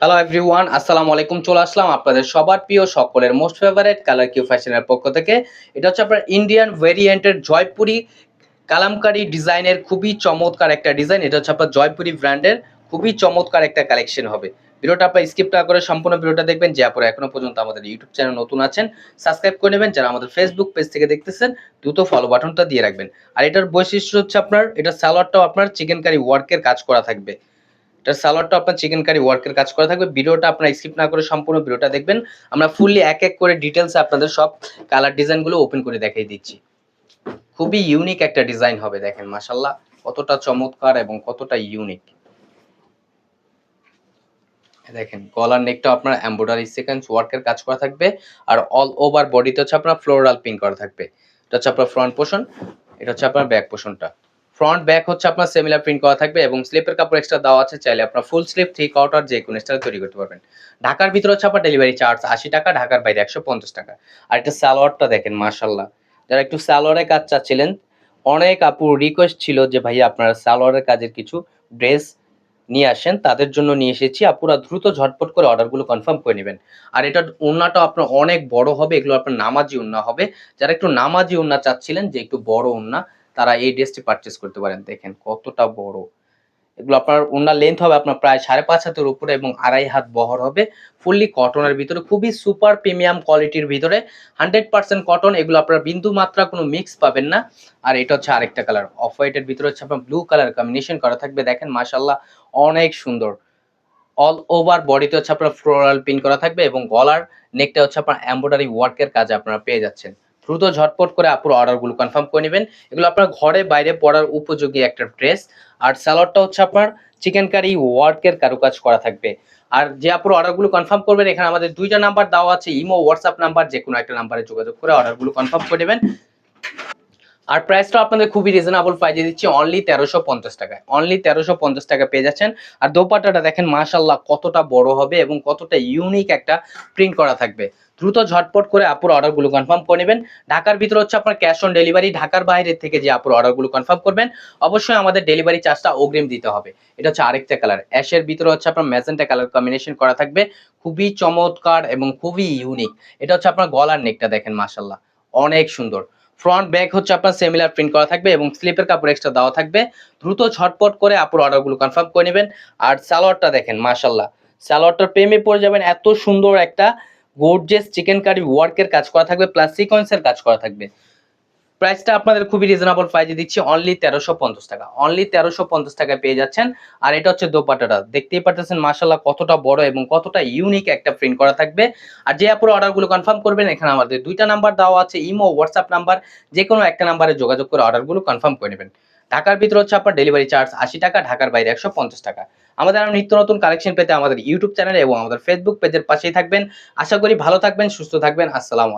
Hello everyone আসসালামু আলাইকুম। চলে আসলাম আপনাদের সবার প্রিয় সকলের মোস্ট ফেভারিট কালার কিউ ফ্যাশনের পক্ষ থেকে। এটা হচ্ছে আপনার ইন্ডিয়ান ভেরিয়েন্টের জয়পুরি কালামকারি ডিজাইনের খুবই চমৎকার একটা ডিজাইন। এটা হচ্ছে আপনার জয়পুরি ব্র্যান্ডের খুবই চমৎকার একটা কালেকশন হবে। ভিডিওটা আপনার স্কিপ না করে সম্পূর্ণ ভিডিওটা দেখবেন। যে আপনারা এখনও পর্যন্ত আমাদের ইউটিউব চ্যানেল নতুন আছেন সাবস্ক্রাইব করে নেবেন। যারা আমাদের ফেসবুক পেজ থেকে দেখতেছেন, দ্রুত ফলো বাটনটা দিয়ে রাখবেন। আর এটার বৈশিষ্ট্য হচ্ছে আপনার, এটা সালোয়ারটাও আপনার চিকেন কারি ওয়ার্কের কাজ করা থাকবে। এটার সালোয়ারটা আপনার চিকেন কারি ওয়ার্কের কাজ করা থাকবে। ভিডিওটা আপনার স্কিপ না করে সম্পূর্ণ ভিডিওটা দেখবেন। আমরা ফুললি এক এক করে ডিটেলস আপনাদের সব কালার ডিজাইনগুলো ওপেন করে দেখিয়ে দিচ্ছি। খুবই ইউনিক একটা ডিজাইন হবে, দেখেন মাশাল্লাহ কতটা চমৎকার এবং কতটা ইউনিক দেখেন, গলার নেকটা আপনার এমব্রয়ডারি সিকোয়েন্স ওয়ার্কের কাজ করা থাকবে। আর অল ওভার বডিতে হচ্ছে আপনার ফ্লোরাল পিন করা থাকবে। এটা হচ্ছে আপনার ফ্রন্ট পোর্শন এটা হচ্ছে আপনার ব্যাক পোর্শনটা ফ্রন্ট ব্যাক হচ্ছে আপনার সেমিলার প্রিন্ট করা থাকবে এবং স্লিপের কাপড় এক্সট্রা দেওয়া আছে, চাইলে আপনার ফুল স্লিপ থ্রি কোয়ার্টার যে কোনো স্টাইল তৈরি করতে পারবেন। ঢাকার ভিতরে হচ্ছে আপনার ডেলিভারি চার্জ আশি টাকা, ঢাকার বাইরে একশো পঞ্চাশ টাকা। আর একটা সালোয়ারটা দেখেন মার্শাল্লাহ যারা একটু সালোয়ারে কাজ চাচ্ছিলেন, অনেক আপুর রিকোয়েস্ট ছিল যে ভাই আপনারা সালোয়ারের কাজের কিছু ড্রেস নিয়ে আসেন, তাদের জন্য নিয়ে এসেছি। আপুরা দ্রুত ঝটপট করে অর্ডারগুলো কনফার্ম করে নেবেন। আর এটা ওন্নাটা আপনার অনেক বড় হবে, এগুলো আপনার নামাজি উন্না হবে। যারা একটু নামাজি উন্না চাচ্ছিলেন, যে একটু বড় ওন্না তারা এই ড্রেসটি পারচেস করতে পারেন। দেখেন কতটা বড়। এগুলো আপনার ওনার লেন্থ হবে আপনার প্রায় সাড়ে পাঁচ হাতের উপরে এবং আড়াই হাত বহর হবে। ফুললি কটনের ভিতরে, খুবই সুপার প্রিমিয়াম কোয়ালিটির ভিতরে। হান্ড্রেড পার্সেন্ট কটন এগুলো আপনার বিন্দু মাত্রা কোনো মিক্স পাবেন না। আর এটা হচ্ছে আরেকটা কালার অফ হোয়াইটের ভিতরে হচ্ছে আপনার ব্লু কালার কম্বিনেশন করা থাকবে। দেখেন মাশাল্লাহ অনেক সুন্দর। অল ওভার বডিতে হচ্ছে আপনার ফ্লোরাল পিন করা থাকবে এবং গলার নেকটা হচ্ছে আপনার এমব্রয়ডারি ওয়ার্কের কাজে আপনারা পেয়ে যাচ্ছেন। দ্রুত ঝটপট করে আপুর অর্ডারগুলো কনফার্ম করে নেবেন। এগুলো আপনার ঘরে বাইরে পড়ার উপযোগী একটা ড্রেস আর স্যালাডটা হচ্ছে আপনার চিকেন কারি ওয়ার্কের কারুকাজ করা থাকবে। আর যে আপুর অর্ডারগুলো কনফার্ম করবেন, এখানে আমাদের দুইটা নাম্বার দেওয়া আছে, ইমো হোয়াটসঅ্যাপ নাম্বার যে কোনো একটা নাম্বারে যোগাযোগ করে অর্ডারগুলো কনফার্ম করে নেবেন। আর প্রাইসটা আপনাদের খুবই রিজনেবল প্রাইজে দিচ্ছি অনলি তেরোশো পঞ্চাশ টাকায়। অনলি তেরোশো পঞ্চাশ টাকা পেয়ে যাচ্ছেন। আর দোপাট্টাটা দেখেন মাশাল্লাহ কতটা বড় হবে এবং কতটা ইউনিক একটা প্রিন্ট করা থাকবে। দ্রুত ঝটপট করে আপুর অর্ডারগুলো কনফার্ম করে নেবেন। ঢাকার ভিতরে হচ্ছে আপনার ক্যাশ অন ডেলিভারি ঢাকার বাইরে থেকে যে আপুর অর্ডারগুলো কনফার্ম করবেন, অবশ্যই আমাদের ডেলিভারি চার্জটা অগ্রিম দিতে হবে। এটা হচ্ছে আরেকটা কালার অ্যাশের ভিতরে হচ্ছে আপনার ম্যাজেন্টা কালার কম্বিনেশন করা থাকবে। খুবই চমৎকার এবং খুবই ইউনিক এটা হচ্ছে আপনার গলার নেকটা দেখেন মাশাল্লাহ অনেক সুন্দর। ফ্রন্ট ব্যাক হচ্ছে আপনার সেমিলার প্রিন্ট করা থাকবে এবং স্লিপের কাপড় এক্সট্রা দেওয়া থাকবে। দ্রুত ঝটপট করে আপুর অর্ডারগুলো কনফার্ম করে নেবেন। আর স্যালোয়ারটা দেখেন মাশাল্লাহ স্যালোয়ারটার প্রেমে পড়ে যাবেন, এত সুন্দর একটা গোর্জেস চিকেন কারি ওয়ার্কের কাজ করা থাকবে প্লাস সিকোয়েন্সের কাজ করা থাকবে। প্রাইসটা আপনাদের খুবই রিজনেবল প্রাইজে দিচ্ছি অনলি তেরোশো পঞ্চাশ টাকা। অনলি তেরোশো পঞ্চাশ টাকায় পেয়ে যাচ্ছেন। আর এটা হচ্ছে দোপাটাটা দেখতেই পারতেছেন মাসাল্লাহ কতটা বড় এবং কতটা ইউনিক একটা প্রিন্ট করা থাকবে। আর যে আপুর অর্ডারগুলো কনফার্ম করবেন, এখানে আমাদের দুইটা নাম্বার দেওয়া আছে, ইমো হোয়াটসঅ্যাপ নাম্বার যে কোনো একটা নাম্বারে যোগাযোগ করে অর্ডারগুলো কনফার্ম করে নেবেন। ঢাকার ভিতরে হচ্ছে আপনার ডেলিভারি চার্জ আশি টাকা, ঢাকার বাইরে একশো পঞ্চাশ টাকা। আমাদের আরও নিত্য নতুন কালেকশন পেতে আমাদের ইউটিউব চ্যানেল এবং আমাদের ফেসবুক পেজের পাশেই থাকবেন। আশা করি ভালো থাকবেন, সুস্থ থাকবেন। আসসালাম